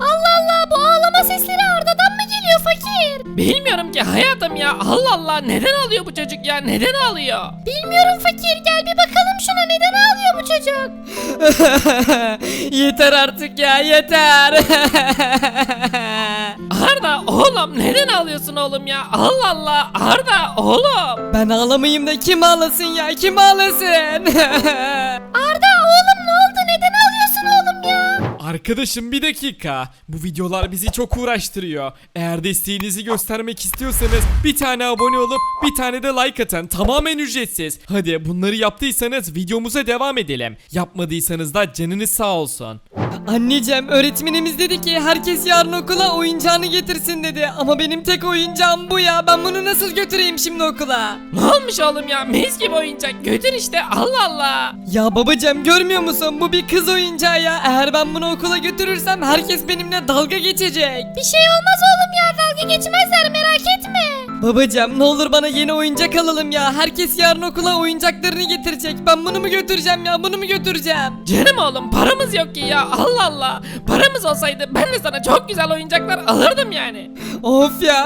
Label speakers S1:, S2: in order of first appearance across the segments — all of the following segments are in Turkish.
S1: Allah Allah bu ağlama sesleri Arda'dan mı geliyor fakir?
S2: Bilmiyorum ki hayatım ya Allah Allah neden ağlıyor bu çocuk ya neden ağlıyor?
S1: Bilmiyorum fakir gel bir bakalım şuna neden ağlıyor bu çocuk?
S3: yeter artık ya yeter.
S2: Neden ağlıyorsun oğlum ya Allah Allah Arda oğlum.
S3: ben ağlamayayım da kim ağlasın ya kim ağlasın?
S4: Arkadaşım bir dakika. Bu videolar bizi çok uğraştırıyor. Eğer desteğinizi göstermek istiyorsanız bir tane abone olup bir tane de like atın. Tamamen ücretsiz. Hadi bunları yaptıysanız videomuza devam edelim. Yapmadıysanız da canınız sağ olsun.
S3: Anneciğim öğretmenimiz dedi ki herkes yarın okula oyuncağını getirsin dedi. Ama benim tek oyuncağım bu ya. Ben bunu nasıl götüreyim şimdi okula?
S2: Ne olmuş oğlum ya mis gibi oyuncak götür işte Allah Allah.
S3: Ya babacığım görmüyor musun? Bu bir kız oyuncağı ya. Eğer ben bunu okula götürürsem herkes benimle dalga geçecek.
S1: Bir şey olmaz oğlum ya dalga geçmezler merak etme.
S3: Babacığım ne olur bana yeni oyuncak alalım ya. Herkes yarın okula oyuncaklarını getirecek. Ben bunu mu götüreceğim ya? Bunu mu götüreceğim?
S2: Canım oğlum paramız yok ki ya Allah Allah. Paramız olsaydı ben de sana çok güzel oyuncaklar alırdım yani.
S3: Of ya.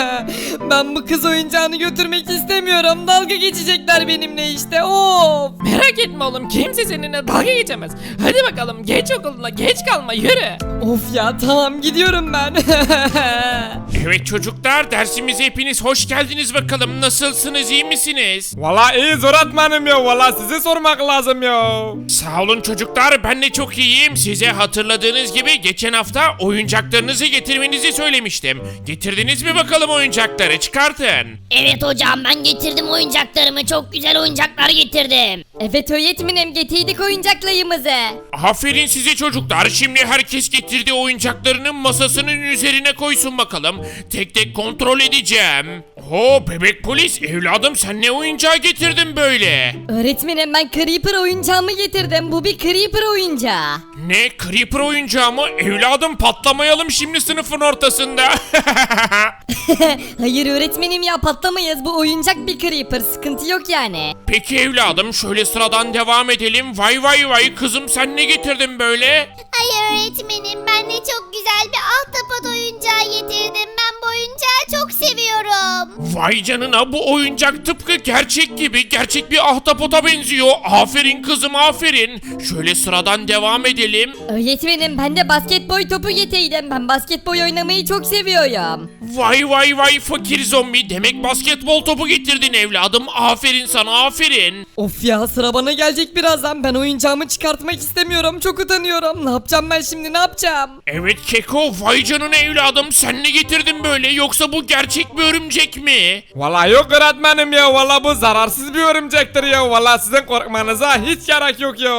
S3: ben bu kız oyuncağını götürmek istemiyorum. Dalga geçecekler benimle işte. Of.
S2: Merak etme oğlum kimse seninle dalga geçemez. Hadi bakalım geç okuluna geç kalma yürü.
S3: Of ya tamam gidiyorum ben.
S5: Evet çocuklar dersimize hepiniz hoş geldiniz bakalım. Nasılsınız iyi misiniz?
S4: Valla iyiyiz öğretmenim ya. Valla size sormak lazım ya.
S5: Sağ olun çocuklar ben de çok iyiyim. Size hatırladığınız gibi geçen hafta oyuncaklarınızı getirmenizi söylemiştim. Getirdiniz mi bakalım oyuncakları çıkartın.
S1: Evet hocam ben getirdim oyuncaklarımı çok güzel oyuncaklar getirdim.
S3: evet öğretmenim getirdik oyuncaklarımızı.
S5: Aferin size çocuklar. Şimdi herkes getirdiği oyuncaklarını masasının üzerine koysun bakalım. Tek tek kontrol edeceğim. Ho bebek polis evladım sen ne oyuncağı getirdin böyle?
S3: Öğretmenim ben Creeper oyuncağımı getirdim. Bu bir Creeper oyuncağı.
S5: Ne Creeper oyuncağı mı? Evladım patlamayalım şimdi sınıfın ortasında.
S3: Hayır öğretmenim ya patlamayız. Bu oyuncak bir Creeper. Sıkıntı yok yani.
S5: Peki evladım şöyle sıradan devam edelim. Vay vay vay kızım sen ne getirdin böyle?
S1: Ay öğretmenim ben de çok güzel bir ahtapot oyuncağı getirdim. Ben bu oyuncağı çok seviyorum.
S5: Vay canına bu oyuncak tıpkı gerçek gibi. Gerçek bir ahtapota benziyor. Aferin kızım aferin. Şöyle sıradan devam edelim.
S3: Öğretmenim ben de basketbol topu getirdim. Ben basketbol oynamayı çok seviyorum.
S5: Vay vay vay fakir zombi. Demek basketbol topu getirdin evladım. Aferin sana aferin.
S3: Of ya sıra bana gelecek birazdan. Ben oyuncağımı çıkartmak istemiyorum. Çok utanıyorum. Ne yapacağım ben şimdi ne yapacağım?
S5: Evet Keko vay canına evladım. Sen ne getirdin böyle yoksa bu gerçek bir örümcek mi?
S4: Valla yok öğretmenim ya. Valla bu zararsız bir örümcektir ya. Valla sizin korkmanıza hiç gerek yok ya.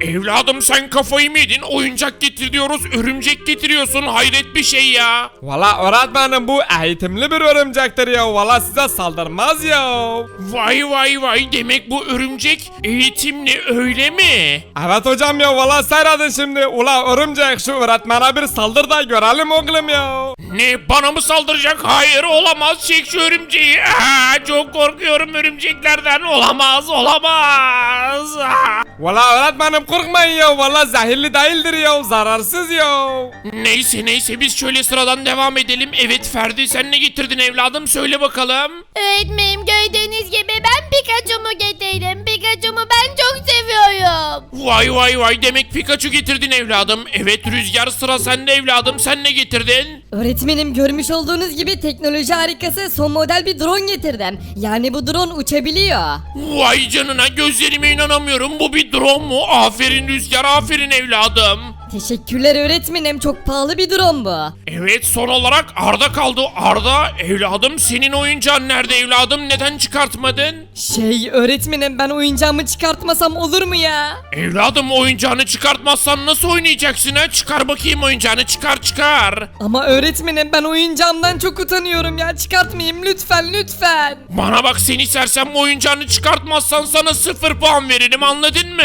S5: Evladım sen kafayı mı yedin? Oyuncak getir diyoruz, örümcek getiriyorsun. Hayret bir şey ya.
S4: Valla öğretmenim bu eğitimli bir örümcektir ya. Valla size saldırmaz ya.
S5: Vay vay vay demek bu örümcek eğitimli öyle mi?
S4: Evet hocam ya valla seyredin şimdi. Ula örümcek şu öğretmene bir saldır da görelim oğlum ya.
S5: Ne bana mı saldıracak? Hayır olamaz çek şu örümceği. Aa, çok korkuyorum örümceklerden. Olamaz olamaz. Aa.
S4: Valla öğretmenim korkmayın ya. Valla zehirli değildir ya. Zararsız ya.
S5: Neyse neyse biz şöyle sıradan devam edelim. Evet Ferdi sen ne getirdin evladım söyle bakalım.
S1: Öğretmenim gördüğünüz gibi ben Pikachu'mu getirdim. Pikachu'mu ben çok seviyorum.
S5: Vay vay vay demek Pikachu getirdin evladım. Evet Rüzgar sıra sende evladım sen ne getirdin?
S3: Öğretmenim görmüş olduğunuz gibi teknoloji harikası son model bir drone getirdim. Yani bu drone uçabiliyor.
S5: Vay canına gözlerime inanamıyorum bu bir drone mu? Aferin Rüzgar aferin evladım.
S3: Teşekkürler öğretmenim çok pahalı bir drone bu.
S5: Evet son olarak Arda kaldı. Arda evladım senin oyuncağın nerede evladım neden çıkartmadın?
S3: Şey öğretmenim ben oyuncağımı çıkartmasam olur mu ya?
S5: Evladım oyuncağını çıkartmazsan nasıl oynayacaksın ha? Çıkar bakayım oyuncağını çıkar çıkar.
S3: Ama öğretmenim ben oyuncağımdan çok utanıyorum ya çıkartmayayım lütfen lütfen.
S5: Bana bak seni sersem oyuncağını çıkartmazsan sana sıfır puan veririm anladın mı?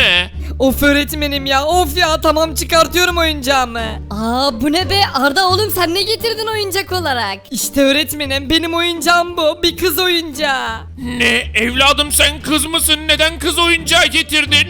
S3: Of öğretmenim ya of ya tamam çıkartıyorum oyuncağımı.
S6: Aa bu ne be Arda oğlum sen ne getirdin oyuncak olarak?
S3: İşte öğretmenim benim oyuncağım bu bir kız oyuncağı.
S5: Ne evladım sen kız mısın? Neden kız oyuncağı getirdin?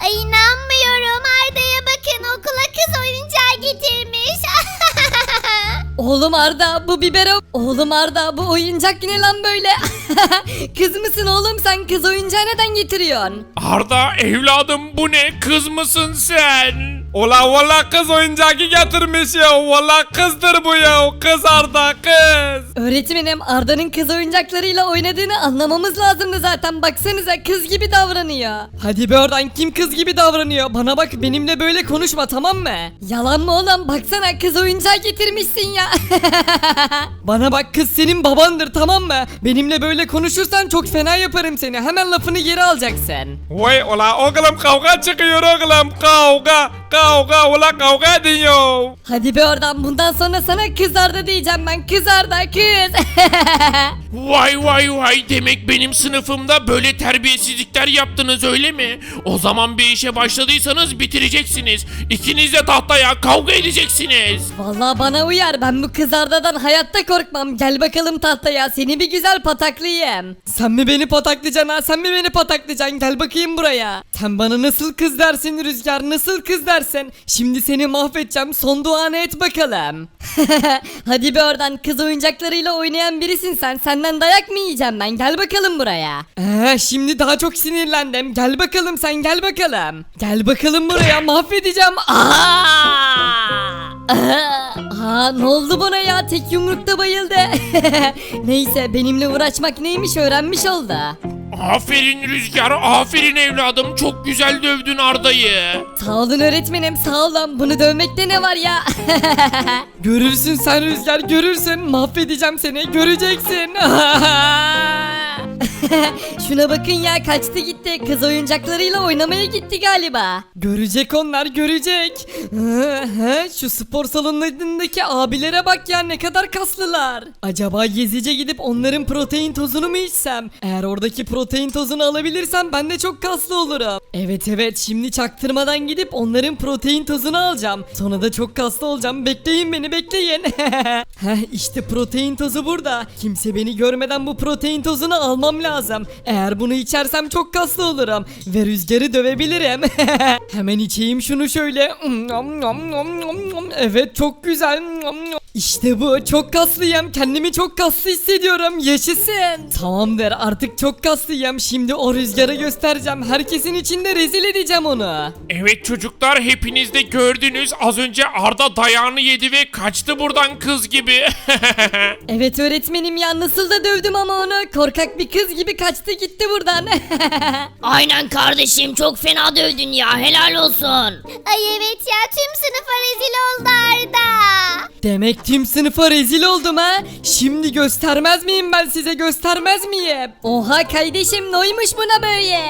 S1: Ay inanmıyorum Arda'ya bakın okula kız oyuncağı getirmiş.
S6: Oğlum Arda bu bibero... Oğlum Arda bu oyuncak ne lan böyle? kız mısın oğlum sen kız oyuncağı neden getiriyorsun?
S5: Arda evladım bu ne? Kız mısın sen?
S4: Ola valla kız oyuncağı getirmiş ya. Valla kızdır bu ya. Kız Arda kız.
S6: Öğretmenim Arda'nın kız oyuncaklarıyla oynadığını anlamamız lazımdı zaten baksanıza kız gibi davranıyor.
S3: Hadi be oradan kim kız gibi davranıyor bana bak benimle böyle konuşma tamam mı?
S6: Yalan mı oğlum baksana kız oyuncağı getirmişsin ya.
S3: Bana bak kız senin babandır tamam mı? Benimle böyle konuşursan çok fena yaparım seni hemen lafını geri alacaksın.
S4: Vay ola oğlum kavga çıkıyor oğlum. Kavga kavga ola kavga diyor.
S6: Hadi be oradan bundan sonra sana kız Arda diyeceğim ben kız Arda kız.
S5: Vay vay vay demek benim sınıfımda böyle terbiyesizlikler yaptınız öyle mi? O zaman bir işe başladıysanız bitireceksiniz. İkiniz de tahtaya kavga edeceksiniz.
S6: Vallahi bana uyar ben bu kız Arda'dan hayatta korkmam. Gel bakalım tahtaya seni bir güzel pataklayayım.
S3: Sen mi beni pataklayacaksın ha sen mi beni pataklayacaksın gel bakayım buraya. Sen bana nasıl kız dersin Rüzgar nasıl kız dersin. Şimdi seni mahvedeceğim son duanı et bakalım.
S6: Hadi be oradan kız oyuncaklarıyla oynayan birisin sen. Senden dayak mı yiyeceğim ben? Gel bakalım buraya.
S3: Ee, şimdi daha çok sinirlendim. Gel bakalım sen gel bakalım. Gel bakalım buraya mahvedeceğim. Aa!
S6: Aa ne oldu buna ya? Tek yumrukta bayıldı. Neyse benimle uğraşmak neymiş öğrenmiş oldu.
S5: Aferin Rüzgar, aferin evladım. Çok güzel dövdün Arda'yı.
S6: Sağ olun öğretmenim sağ olun. Bunu dövmekte ne var ya?
S3: Görürsün sen Rüzgar görürsün. Mahvedeceğim seni göreceksin.
S6: Şuna bakın ya kaçtı gitti. Kız oyuncaklarıyla oynamaya gitti galiba.
S3: görecek onlar görecek. Şu spor salonlarındaki abilere bak ya ne kadar kaslılar. Acaba gezice gidip onların protein tozunu mu içsem? Eğer oradaki protein tozunu alabilirsem ben de çok kaslı olurum. Evet evet şimdi çaktırmadan gidip onların protein tozunu alacağım. Sonra da çok kaslı olacağım. Bekleyin beni bekleyin. Heh işte protein tozu burada. Kimse beni görmeden bu protein tozunu almam lazım. Eğer bunu içersem çok kaslı olurum. Ve rüzgarı dövebilirim. Hemen içeyim şunu şöyle. Evet çok güzel. İşte bu çok kaslıyım. Kendimi çok kaslı hissediyorum. Yaşasın. Tamamdır artık çok kaslıyım. Şimdi o rüzgarı göstereceğim. Herkesin içinde rezil edeceğim onu.
S5: Evet çocuklar hepiniz de gördünüz. Az önce Arda dayağını yedi ve kaçtı buradan kız gibi.
S6: Evet öğretmenim ya nasıl da dövdüm ama onu. Korkak bir kız gibi kaçtı gitti buradan.
S1: Aynen kardeşim çok fena dövdün ya helal olsun. Ay evet ya tüm sınıfa rezil oldu Arda.
S3: Demek tüm sınıfa rezil oldum ha. Şimdi göstermez miyim ben size göstermez miyim?
S6: Oha kardeşim noymuş buna böyle.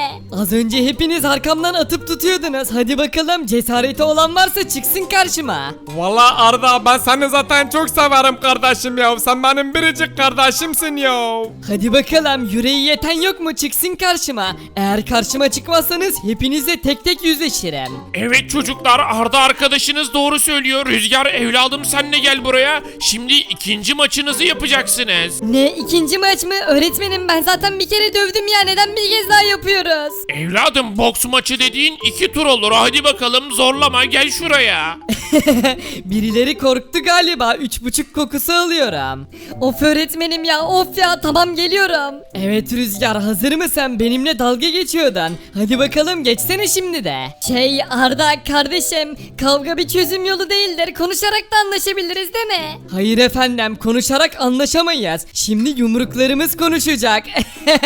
S3: Az önce hepiniz arkamdan atıp tutuyordunuz. Hadi bakalım cesareti olan varsa çıksın karşıma.
S4: Valla Arda ben seni zaten çok severim kardeşim ya. Sen benim biricik kardeşimsin ya.
S3: Hadi bakalım yüreği yeten yok mu çıksın karşıma. Eğer karşıma çıkmazsanız hepinizle tek tek yüzleşirim.
S5: evet çocuklar Arda arkadaşınız doğru söylüyor. Rüzgar evladım sen de gel buraya. Şimdi ikinci maçınızı yapacaksınız.
S6: Ne ikinci maç mı? Öğretmenim ben zaten bir kere dövdüm ya neden bir kez daha yapıyoruz?
S5: Evladım boks maçı dediğin iki tur olur. Hadi bakalım zorlama gel şuraya.
S3: Birileri korktu galiba. Üç buçuk kokusu alıyorum.
S6: Of öğretmenim ya of ya tamam geliyorum.
S3: Evet Rüzgar hazır mısın? Benimle dalga geçiyordun. Hadi bakalım geçsene şimdi de.
S6: Şey Arda kardeşim kavga bir çözüm yolu değildir konuşarak da anlaşabiliriz değil mi?
S3: Hayır efendim konuşarak anlaşamayız. Şimdi yumruklarımız konuşacak.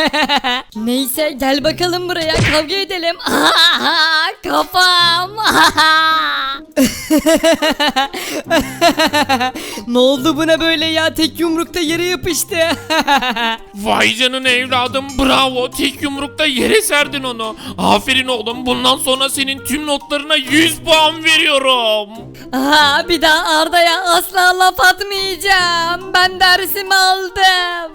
S6: Neyse gel bakalım buraya kavga edelim. Kafam.
S3: ne oldu buna böyle ya? Tek yumrukta yere yapıştı.
S5: Vay canına evladım bravo. Tek yumrukta yere serdin onu. Aferin oğlum bundan sonra senin tüm notlarına 100 puan veriyorum.
S6: Aha, bir daha Arda'ya asla laf atmayacağım. Ben dersimi aldım.